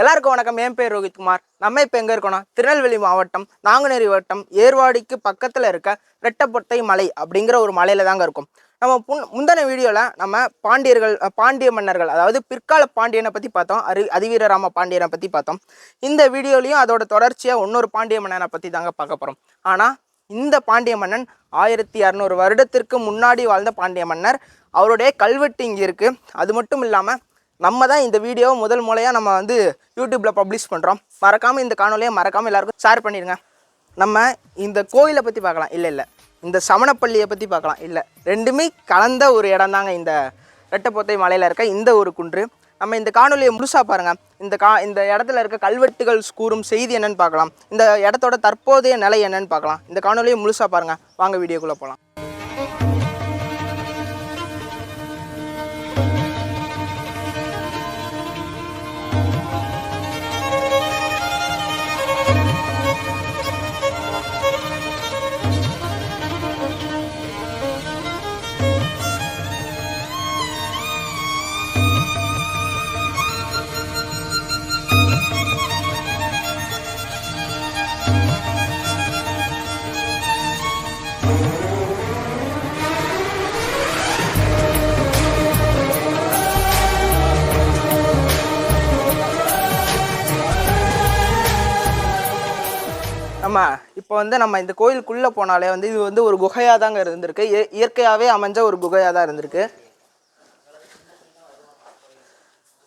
எல்லாருக்கும் வணக்கம். என் பேர் ரோஹித்குமார். நம்ம இப்போ எங்கே இருக்கோம்னா திருநெல்வேலி மாவட்டம் நாங்குநேரி வட்டம் ஏர்வாடிக்கு பக்கத்தில் இருக்க ரெட்டப்பொட்டை மலை அப்படிங்கிற ஒரு மலையில தாங்க இருக்கும். நம்ம புன் முந்தின வீடியோவில் நம்ம பாண்டியர்கள் பாண்டிய மன்னர்கள் அதாவது பிற்கால பாண்டியனை பற்றி பார்த்தோம். அரு அதிவீரராம பாண்டியனை பற்றி பார்த்தோம். இந்த வீடியோலையும் அதோட தொடர்ச்சியாக இன்னொரு பாண்டிய மன்னனை பற்றி தாங்க பார்க்க போகிறோம் ஆனால் இந்த பாண்டிய மன்னன் ஆயிரத்தி இரநூறு வருடத்திற்கு முன்னாடி வாழ்ந்த பாண்டிய மன்னர். அவருடைய கல்வெட்டு இங்கே இருக்குது அது மட்டும் இல்லாமல் நம்ம தான் இந்த வீடியோ முதல் முறையாக நம்ம வந்து யூடியூப்பில் பப்ளிஷ் பண்ணுறோம் மறக்காமல் இந்த காணொலியை மறக்காமல் எல்லாருக்கும் ஷேர் பண்ணிடுங்க. நம்ம இந்த கோயிலை பற்றி பார்க்கலாம். இல்லை இல்லை. இந்த சமணப்பள்ளியை பற்றி பார்க்கலாம். இல்லை. ரெண்டுமே கலந்த ஒரு இடம் தாங்க இந்த ரெட்டப்போத்தை மலையில் இருக்க இந்த ஒரு குன்று. நம்ம இந்த காணொலியை முழுசாக பாருங்கள் இந்த கா இந்த இடத்துல இருக்க கல்வெட்டுகள் கூறும் செய்தி என்னன்னு பார்க்கலாம். இந்த இடத்தோட தற்போதைய நிலை என்னென்னு பார்க்கலாம். இந்த காணொலியை முழுசாக பாருங்கள் வாங்க வீடியோக்குள்ளே போகலாம் நம்ம இப்போ வந்து நம்ம இந்த கோயிலுக்குள்ளே போனாலே வந்து இது வந்து ஒரு குகையாக தாங்க இருந்திருக்கு இயற்கையாகவே அமைஞ்ச ஒரு குகையாக தான் இருந்திருக்கு.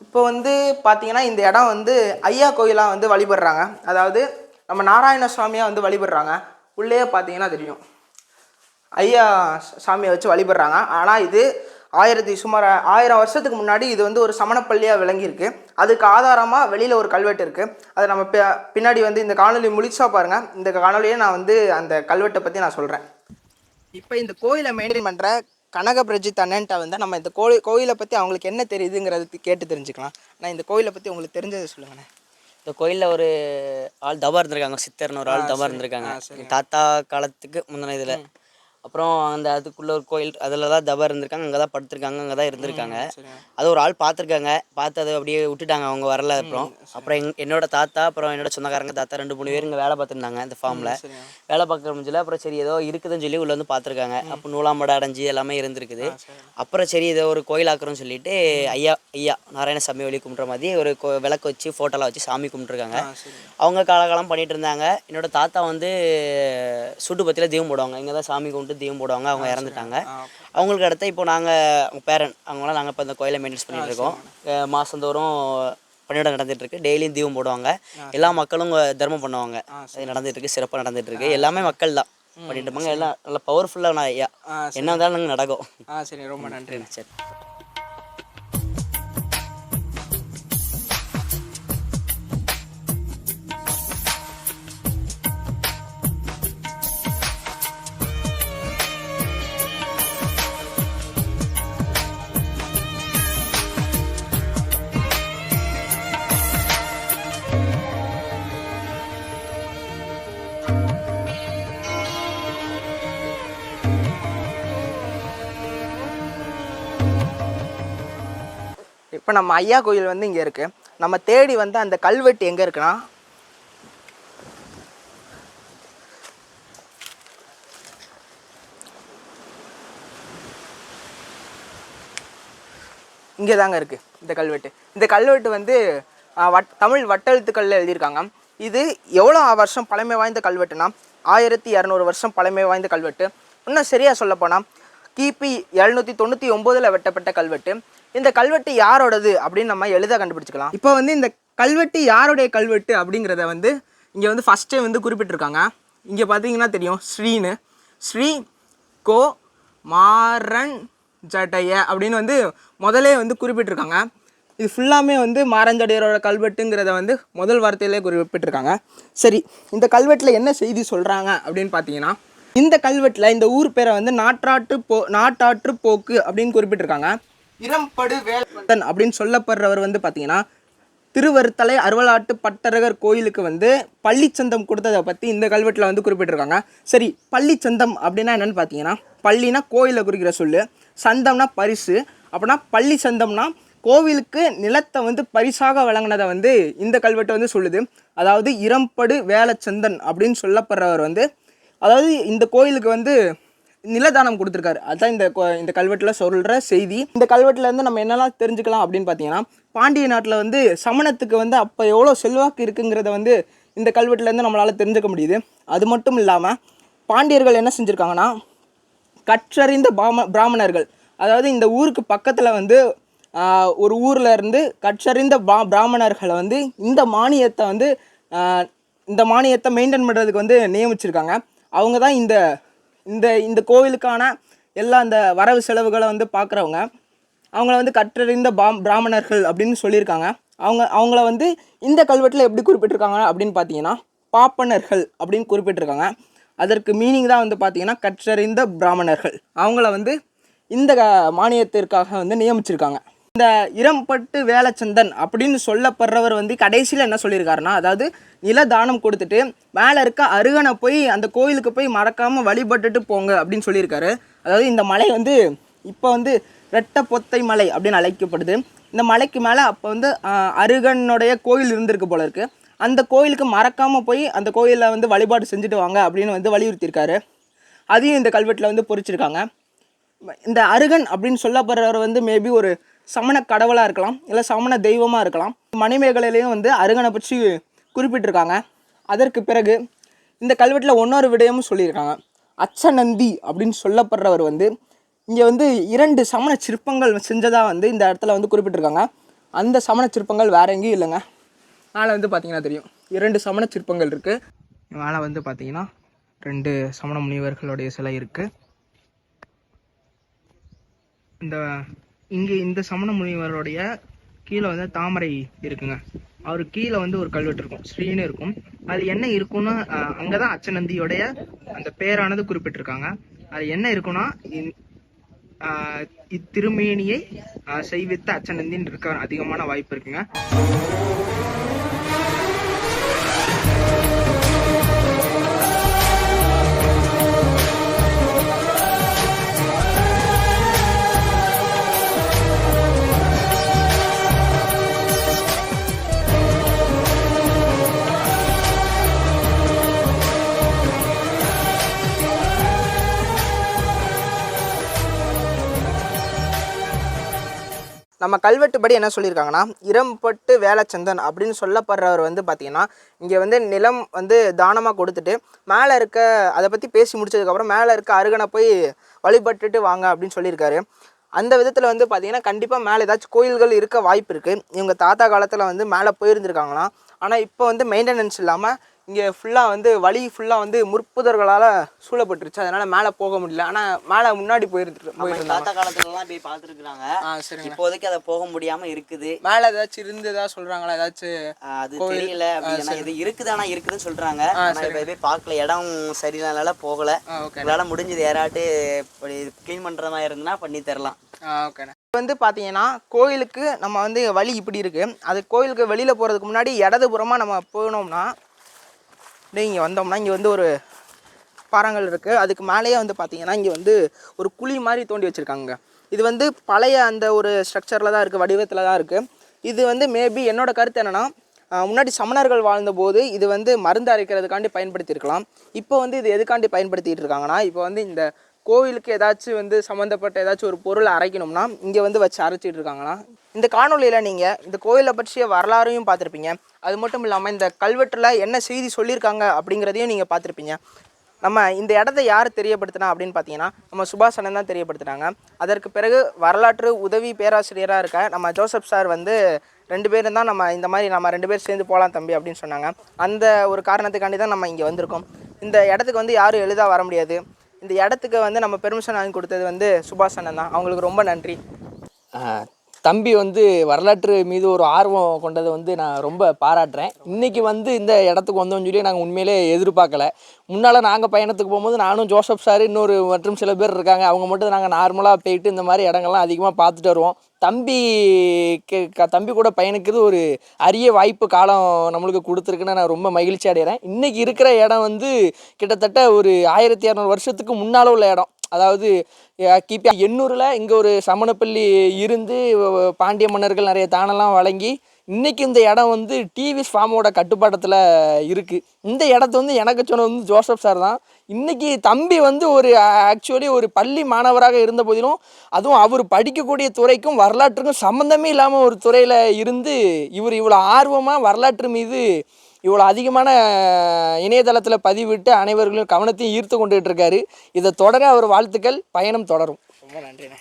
இப்போ வந்து பார்த்தீங்கன்னா இந்த இடம் வந்து ஐயா கோயிலாக வந்து வழிபடுறாங்க. அதாவது நம்ம நாராயண சுவாமியாக வந்து வழிபடுறாங்க. உள்ளே பார்த்தீங்கன்னா தெரியும். ஐயா சாமியை வச்சு வழிபடுறாங்க. ஆனால் இது ஆயிரத்தி சுமார் ஆயிரம் வருஷத்துக்கு முன்னாடி இது வந்து ஒரு சமணப்பள்ளியாக விளங்கியிருக்கு. அதுக்கு ஆதாரமாக வெளியில் ஒரு கல்வெட்டு இருக்குது அதை நம்ம பி- பின்னாடி வந்து இந்த காணொலி முழிச்சா பாருங்கள் இந்த காணொலியை நான் வந்து அந்த கல்வெட்டை பற்றி நான் சொல்கிறேன் இப்போ இந்த கோயிலை மெயின்டைன் பண்ணுற கனக பிரஜித் அண்ணன்ட்ட வந்து நம்ம இந்த கோயில் கோயிலை பற்றி அவங்களுக்கு என்ன தெரியுதுங்கிறது கேட்டு தெரிஞ்சுக்கலாம். நான் இந்த கோயிலை பற்றி உங்களுக்கு தெரிஞ்சதை சொல்லுங்கண்ணே இந்த கோயிலில் ஒரு ஆள் தவா இருந்திருக்காங்க. சித்தர்னு ஒரு ஆள் தவா இருந்திருக்காங்க. தாத்தா காலத்துக்கு முந்தின இதில். அப்புறம் அந்த அதுக்குள்ள ஒரு கோயில் அதில் தான் தவா இருந்திருக்காங்க அங்கே தான் படுத்திருக்காங்க அங்கே தான் இருந்திருக்காங்க. அது ஒரு ஆள் பார்த்துருக்காங்க பார்த்து அதை அப்படியே விட்டுட்டாங்க அவங்க வரல அப்புறம். அப்புறம் எங் என்னோட தாத்தா அப்புறம் என்னோட சொந்தக்காரங்க தாத்தா ரெண்டு மூணு பேர் இங்கே வேலை பார்த்துருந்தாங்க இந்த ஃபார்மில் வேலை பார்க்குற முடிஞ்சல அப்புறம் சரி ஏதோ இருக்குதுன்னு சொல்லி உள்ள வந்து பார்த்துருக்காங்க. அப்போ நூலாம்படை அடைஞ்சு எல்லாமே இருந்திருக்குது. அப்புறம் சரி இதை ஒரு கோயிலாக்குறோம்னு சொல்லிட்டு ஐயா ஐயா நாராயணசாமி வழி கும்பிட்ற மாதிரி ஒரு கோ விளக்கு வச்சு ஃபோட்டோலாம் வச்சு சாமி கும்பிட்ருக்காங்க. அவங்க காலகாலம் பண்ணிட்டு இருந்தாங்க. என்னோட தாத்தா வந்து சுட்டு பத்தியில் தீபம் போடுவாங்க. இங்கே தான் சாமி கும்பிட்டு தீபம் போடுவாங்க அவங்க இறந்துட்டாங்க. அவங்களுக்கு அடுத்து இப்போ நாங்கள் அவங்க பேரன் அவங்களாம் நாங்கள் இப்போ இந்த கோயிலை மெயின்டைன்ஸ் பண்ணிட்டு இருக்கோம். மாசந்தோறும் பணியிடம் நடந்துட்டு இருக்கு. டெய்லியும் தீபம் போடுவாங்க. எல்லா மக்களும் தர்மம் பண்ணுவாங்க. அது நடந்துட்டு இருக்கு சிறப்பாக நடந்துட்டு இருக்கு எல்லாமே மக்கள் தான். பண்ணிட்டு இருப்பாங்க. எல்லாம் நல்லா பவர்ஃபுல்லான ஐயா. என்ன இருந்தாலும் நாங்கள் நடக்கும். ஆ சரி. ரொம்ப நன்றி. சரி. இப்போ நம்ம ஐயா கோயில் வந்து இங்கே இருக்குது நம்ம தேடி வந்து அந்த கல்வெட்டு எங்கே இருக்குன்னா? இங்கே தாங்க இருக்குது இந்த கல்வெட்டு. இந்த கல்வெட்டு வந்து வட் தமிழ் வட்டெழுத்துக்களில் எழுதியிருக்காங்க. இது எவ்வளோ வருஷம் பழமை வாய்ந்த கல்வெட்டுனா ஆயிரத்தி இரநூறு வருஷம் பழமை வாய்ந்த கல்வெட்டு. இன்னும் சரியாக சொல்லப்போனால் கிபி எழுநூற்றி தொண்ணூற்றி ஒம்போதில் வெட்டப்பட்ட கல்வெட்டு. இந்த கல்வெட்டு யாரோடது அப்படின்னு நம்ம எளிதாக கண்டுபிடிச்சிக்கலாம். இப்போ வந்து இந்த கல்வெட்டு யாருடைய கல்வெட்டு அப்படிங்கிறத வந்து இங்கே வந்து ஃபஸ்ட்டே வந்து குறிப்பிட்டிருக்காங்க. இங்கே பார்த்தீங்கன்னா தெரியும் ஸ்ரீனு. ஸ்ரீ கோ மாறன் ஜடைய அப்படின்னு வந்து முதலே வந்து குறிப்பிட்டிருக்காங்க. இது ஃபுல்லாமே வந்து மாரஞ்சடையரோட கல்வெட்டுங்கிறத வந்து முதல் வார்த்தையிலே குறிப்பிட்டிருக்காங்க. சரி இந்த கல்வெட்டில் என்ன செய்தி சொல்கிறாங்க அப்படின்னு பார்த்தீங்கன்னா இந்த கல்வெட்டில் இந்த ஊர் பேரை வந்து நாட்டாற்று போ நாட்டாற்று போக்கு அப்படின்னு குறிப்பிட்டிருக்காங்க. இரம்படு வேலன் அப்படின்னு சொல்லப்படுறவர் வந்து பார்த்தீங்கன்னா திருவருத்தலை அருவலாட்டு பட்டரகர் கோயிலுக்கு வந்து பள்ளிச்சந்தம் கொடுத்ததை பற்றி இந்த கல்வெட்டில் வந்து குறிப்பிட்டிருக்காங்க. சரி பள்ளிச்சந்தம் அப்படின்னா என்னன்னு பார்த்தீங்கன்னா பள்ளினா கோயிலை குறிக்கிற சொல்லு சந்தம்னா பரிசு அப்படின்னா பள்ளி சந்தம்னா கோவிலுக்கு நிலத்தை வந்து பரிசாக வழங்கினதை வந்து இந்த கல்வெட்டு வந்து சொல்லுது. அதாவது இரம்படு வேலச்சந்தன் அப்படின்னு சொல்லப்படுறவர் வந்து அதாவது இந்த கோயிலுக்கு வந்து நிலதானம் கொடுத்துருக்காரு. அதுதான் இந்த இந்த கல்வெட்டில் சொல்கிற செய்தி. இந்த கல்வெட்டில் இருந்து நம்ம என்னெல்லாம் தெரிஞ்சுக்கலாம் அப்படின்னு பார்த்தீங்கன்னா பாண்டிய நாட்டில் வந்து சமணத்துக்கு வந்து அப்போ எவ்வளோ செல்வாக்கு இருக்குங்கிறத வந்து இந்த கல்வெட்டுலேருந்து நம்மளால் தெரிஞ்சுக்க முடியுது. அது மட்டும் இல்லாமல் பாண்டியர்கள் என்ன செஞ்சுருக்காங்கன்னா கற்றறிந்த பாம பிராமணர்கள். அதாவது இந்த ஊருக்கு பக்கத்தில் வந்து ஒரு ஊரில் இருந்து கற்றறிந்த பா பிராமணர்களை வந்து இந்த மானியத்தை வந்து இந்த மானியத்தை மெயின்டைன் பண்ணுறதுக்கு வந்து நியமிச்சிருக்காங்க. அவங்க தான் இந்த இந்த இந்த கோவிலுக்கான எல்லா இந்த வரவு செலவுகளை வந்து பார்க்குறவங்க அவங்கள வந்து கற்றறிந்த பாம் பிராமணர்கள் அப்படின்னு சொல்லியிருக்காங்க. அவங்க அவங்கள வந்து இந்த கல்வெட்டில் எப்படி குறிப்பிட்டிருக்காங்க அப்படின்னு பார்த்தீங்கன்னா பாப்பனர்கள் அப்படின்னு குறிப்பிட்டிருக்காங்க. அதற்கு மீனிங் தான் வந்து பார்த்தீங்கன்னா கற்றறிந்த பிராமணர்கள். அவங்கள வந்து இந்த மானியத்திற்காக வந்து நியமிச்சிருக்காங்க. இந்த இரம்பட்டு வேலச்சந்தன் அப்படின்னு சொல்லப்படுறவர் வந்து கடைசியில் என்ன சொல்லியிருக்காருன்னா அதாவது நிலதானம் கொடுத்துட்டு மேலே இருக்க அருகனை போய் அந்த கோயிலுக்கு போய் மறக்காமல் வழிபட்டுட்டு போங்க அப்படின்னு சொல்லியிருக்காரு. அதாவது இந்த மலை வந்து இப்போ வந்து ரெட்ட பொத்தை மலை அப்படின்னு அழைக்கப்படுது. இந்த மலைக்கு மேலே அப்போ வந்து அருகனுடைய கோயில் இருந்திருக்கு போல இருக்குது அந்த கோயிலுக்கு மறக்காமல் போய் அந்த கோயிலில் வந்து வழிபாடு செஞ்சுட்டு வாங்க அப்படின்னு வந்து வலியுறுத்தியிருக்காரு. அதையும் இந்த கல்வெட்டில் வந்து பொறிச்சிருக்காங்க. இந்த அருகன் அப்படின்னு சொல்லப்படுறவர் வந்து மேபி ஒரு சமண கடவுளாக இருக்கலாம் இல்லை சமண தெய்வமாக இருக்கலாம். மணிமேகலையிலையும் வந்து அருகனை பற்றி குறிப்பிட்டிருக்காங்க. அதற்கு பிறகு இந்த கல்வெட்டில் இன்னொரு விடயமும் சொல்லியிருக்காங்க. அச்சநந்தி அப்படின்னு சொல்லப்படுறவர் வந்து இங்கே வந்து இரண்டு சமண சிற்பங்கள் செஞ்சதாக வந்து இந்த இடத்துல வந்து குறிப்பிட்டிருக்காங்க. அந்த சமண சிற்பங்கள் வேற எங்கேயும் இல்லைங்க. மேலே வந்து பார்த்தீங்கன்னா தெரியும். இரண்டு சமண சிற்பங்கள் இருக்குது மேலே வந்து பார்த்தீங்கன்னா ரெண்டு சமண முனிவர்களுடைய சிலை இருக்குது இந்த இங்கே இந்த சமண முனிவருடைய கீழே வந்து தாமரை இருக்குங்க. அவர் கீழே வந்து ஒரு கல்வெட்டு இருக்கும். ஸ்ரீன்னு இருக்கும். அது என்ன இருக்கும்னு அஹ், அங்கதான் அச்சநந்தியோடைய அந்த பேரானது குறிப்பிட்டிருக்காங்க. அது என்ன இருக்கும்னா ஆஹ், இத்திருமேனியை செய்வித்த அச்சநந்தின்னு இருக்க அதிகமான வாய்ப்பு இருக்குங்க. நம்ம கல்வெட்டுப்படி என்ன சொல்லியிருக்காங்கன்னா இரம்பட்டு வேலச்சந்தன் அப்படின்னு சொல்லப்படுறவர் வந்து பார்த்தீங்கன்னா இங்கே வந்து நிலம் வந்து தானமாக கொடுத்துட்டு மேலே இருக்க அதை பற்றி பேசி முடிச்சதுக்கப்புறம் மேலே இருக்க அருகனை போய் வழிபட்டுட்டு வாங்க அப்படின்னு சொல்லியிருக்காரு. அந்த விதத்தில் வந்து பார்த்திங்கன்னா கண்டிப்பாக மேலே ஏதாச்சும் கோயில்கள் இருக்க வாய்ப்பு இருக்குது இவங்க தாத்தா காலத்தில் வந்து மேலே போயிருந்துருக்காங்களாம். ஆனால் இப்போ வந்து மெயின்டெனன்ஸ் இல்லாமல் இங்கே ஃபுல்லாக வந்து வழி ஃபுல்லாக வந்து முற்புதர்களால் சூழப்பட்டுருச்சு. அதனால் மேலே போக முடியல. ஆனால் மேலே முன்னாடி போயிருந்து நம்ம போயிருந்தாங்க தாத்தா காலத்துலலாம் போய் பார்த்துருக்குறாங்க. ஆ சரிங்க. இப்போதைக்கு அதை போக முடியாம இருக்குது. மேலே ஏதாச்சும் இருந்ததா சொல்கிறாங்களா ஏதாச்சும் அது தெரியல. இது இருக்குது ஆனா இருக்குதுன்னு இப்ப போய் பார்க்கல. இடம் சரியில்லைனால போகல. உங்களால முடிஞ்சது யாராட்டு க்ளீன் பண்ற மாதிரி இருந்துன்னா பண்ணி தரலாம். ஓகேண்ணே. வந்து பார்த்தீங்கன்னா கோயிலுக்கு நம்ம வந்து வழி இப்படி இருக்குது அது கோயிலுக்கு வெளியில் போகிறதுக்கு முன்னாடி இடதுபுறமாக நம்ம போனோம்னா அப்படியே இங்கே வந்தோம்னா இங்கே வந்து ஒரு பாறங்கள் இருக்குது அதுக்கு மேலேயே வந்து பார்த்தீங்கன்னா இங்கே வந்து ஒரு குழி மாதிரி தோண்டி வச்சுருக்காங்க. இது வந்து பழைய அந்த ஒரு ஸ்ட்ரக்சரில் தான் இருக்குது வடிவத்தில் தான் இருக்குது இது வந்து மேபி என்னோடய கருத்து என்னென்னா முன்னாடி சமணர்கள் வாழ்ந்தபோது இது வந்து மருந்து அரைக்கிறதுக்காண்டி பயன்படுத்தியிருக்கலாம். இப்போ வந்து இது எதுக்காண்டி பயன்படுத்திகிட்டு இருக்காங்கன்னா இப்போ வந்து இந்த கோவிலுக்கு ஏதாச்சும் வந்து சம்மந்தப்பட்ட ஏதாச்சும் ஒரு பொருளை அரைக்கணும்னா இங்கே வந்து வச்சு அரைச்சிட்டு இருக்காங்களாம் இந்த காணொலியில் நீங்கள் இந்த கோயிலை பற்றிய வரலாறையும் பார்த்துருப்பீங்க. அது மட்டும் இல்லாமல் இந்த கல்வெட்டில் என்ன செய்தி சொல்லியிருக்காங்க அப்படிங்கிறதையும் நீங்கள் பார்த்துருப்பீங்க. நம்ம இந்த இடத்த யார் தெரியப்படுத்தினா அப்படின்னு பார்த்தீங்கன்னா நம்ம சுபாஷ் அண்ணன் தான் தெரியப்படுத்தினாங்க அதற்கு பிறகு வரலாற்று உதவி பேராசிரியராக இருக்க நம்ம ஜோசப் சார் வந்து ரெண்டு பேரும் தான் நம்ம இந்த மாதிரி நம்ம ரெண்டு பேர் சேர்ந்து போகலாம் தம்பி அப்படின்னு சொன்னாங்க. அந்த ஒரு காரணத்துக்காண்டி தான் நம்ம இங்கே வந்திருக்கோம். இந்த இடத்துக்கு வந்து யாரும் எளிதாக வர முடியாது. இந்த இடத்துக்கு வந்து நம்ம பெர்மிஷன் வாங்கி கொடுத்தது வந்து சுபாஷ் அண்ணன் தான். அவங்களுக்கு ரொம்ப நன்றி. தம்பி வந்து வரலாற்று மீது ஒரு ஆர்வம் கொண்டதை வந்து நான் ரொம்ப பாராட்டுறேன். இன்றைக்கி வந்து இந்த இடத்துக்கு வந்தோம்னு சொல்லி நாங்கள் உண்மையிலே எதிர்பார்க்கல. முன்னால் நாங்கள் பயணத்துக்கு போகும்போது நானும் ஜோசப் சார் இன்னொரு மற்றும் சில பேர் இருக்காங்க. அவங்க மட்டும் நாங்கள் நார்மலாக போயிட்டு இந்த மாதிரி இடங்கள்லாம் அதிகமாக பார்த்துட்டு வருவோம். தம்பி க- க- தம்பி கூட பயணிக்கிறது ஒரு அரிய வாய்ப்பு காலம் நம்மளுக்கு கொடுத்துருக்குன்னு நான் ரொம்ப மகிழ்ச்சி அடைகிறேன். இன்றைக்கி இருக்கிற இடம் வந்து கிட்டத்தட்ட ஒரு ஆயிரத்தி இரநூறு வருஷத்துக்கு முன்னால் உள்ள இடம். அதாவது கிபி எண்ணூரில் இங்கே ஒரு சமணப்பள்ளி இருந்து பாண்டிய மன்னர்கள் நிறைய தானெல்லாம் வழங்கி இன்றைக்கி இந்த இடம் வந்து டிவி ஃபார்மோட கட்டுப்பாட்டத்தில் இருக்குது இந்த இடத்த வந்து எனக்கு சொன்னது வந்து ஜோசப் சார் தான். இன்றைக்கி தம்பி வந்து ஒரு ஆக்சுவலி ஒரு பள்ளி மாணவராக இருந்த போதிலும் அதுவும் அவர் படிக்கக்கூடிய துறைக்கும் வரலாற்றுக்கும் சம்மந்தமே இல்லாமல் ஒரு துறையில் இருந்து இவர் இவ்வளோ ஆர்வமாக வரலாற்று மீது இவ்வளோ அதிகமான இணையதளத்தில் பதிவிட்டு அனைவர்களும் கவனத்தையும் ஈர்த்து கொண்டுகிட்டு இருக்காரு இதை தொடர அவர் வாழ்த்துக்கள். பயணம் தொடரும். ரொம்ப நன்றிண்ணே.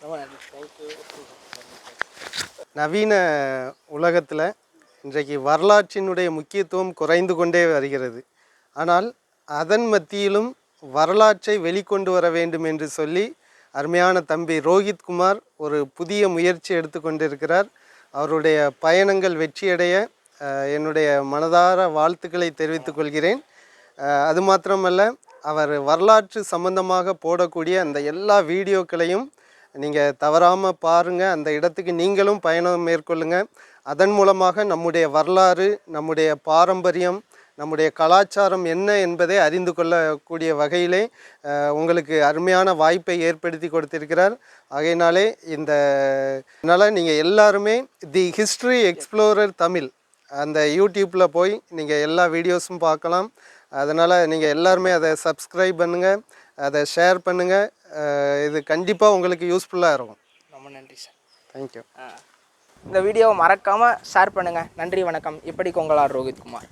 ரொம்ப நன்றி. நவீன உலகத்தில் இன்றைக்கு வரலாற்றினுடைய முக்கியத்துவம் குறைந்து கொண்டே வருகிறது. ஆனால் அதன் மத்தியிலும் வரலாற்றை வெளிக்கொண்டு வர வேண்டும் என்று சொல்லி அருமையான தம்பி ரோஹித் குமார் ஒரு புதிய முயற்சி எடுத்துக்கொண்டிருக்கிறார் அவருடைய பயணங்கள் வெற்றியடைய என்னுடைய மனதார வாழ்த்துக்களை தெரிவித்துக் கொள்கிறேன். அது மாத்திரமல்ல அவர் வரலாற்று சம்பந்தமாக போடக்கூடிய அந்த எல்லா வீடியோக்களையும் நீங்கள் தவறாமல் பாருங்கள் அந்த இடத்துக்கு நீங்களும் பயணம் மேற்கொள்ளுங்கள் அதன் மூலமாக நம்முடைய வரலாறு நம்முடைய பாரம்பரியம் நம்முடைய கலாச்சாரம் என்ன என்பதை அறிந்து கொள்ளக்கூடிய வகையிலே உங்களுக்கு அருமையான வாய்ப்பை ஏற்படுத்தி கொடுத்திருக்கிறார். ஆகையினாலே இந்த அதனால் நீங்கள் எல்லாருமே தி ஹிஸ்ட்ரி எக்ஸ்ப்ளோரர் தமிழ் அந்த யூடியூப்பில் போய் நீங்கள் எல்லா வீடியோஸும் பார்க்கலாம். அதனால் நீங்கள் எல்லாருமே அதை சப்ஸ்கிரைப் பண்ணுங்கள் அதை ஷேர் பண்ணுங்கள் இது கண்டிப்பாக உங்களுக்கு யூஸ்ஃபுல்லாக இருக்கும். ரொம்ப நன்றி சார் தேங்க்யூ இந்த வீடியோவை மறக்காமல் ஷேர் பண்ணுங்கள் நன்றி வணக்கம். இப்படி கொங்களார் ரோஹித் குமார்.